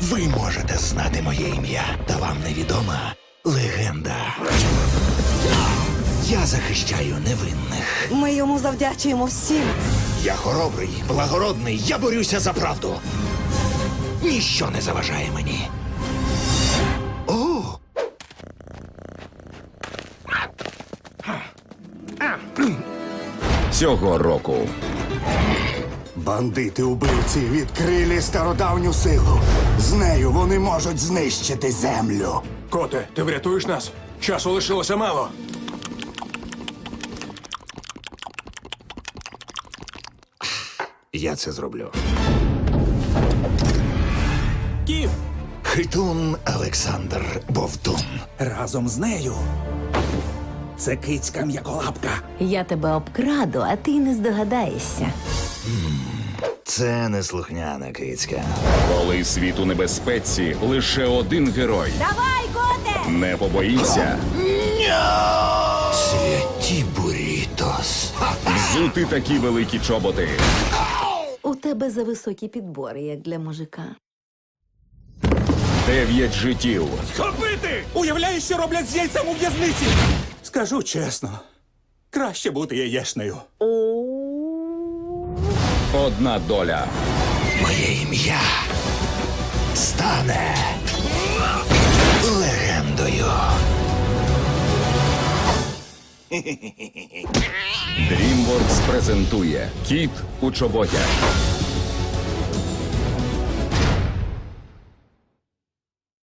Ви можете знати моє ім'я, та вам невідома легенда. Я захищаю невинних. Ми йому завдячуємо всім. Я хоробрий, благородний, я борюся за правду. Ніщо не заважає мені. О! Цього року Бандити убивці відкрили стародавню силу. З нею вони можуть знищити землю. Коте, ти врятуєш нас? Часу лишилося мало. Я це зроблю. Кіт! Хитун Олександр Бовтун. Разом з нею. Це кицька м'яколапка. Я тебе обкраду, а ти не здогадаєшся. Це неслухняна кицька. коли світ у небезпеці, лише один герой Давай, коте! не побоїться Святі бурітос. взути такі великі чоботи. Тебе за високі підбори, як для мужика. Дев'ять життів. Схопити! Уявляєш, що роблять з яйцем у в'язниці? Скажу чесно, краще бути яєшнею. Одна доля. Моє ім'я стане легендою. DreamWorks презентує Кіт у чоботях.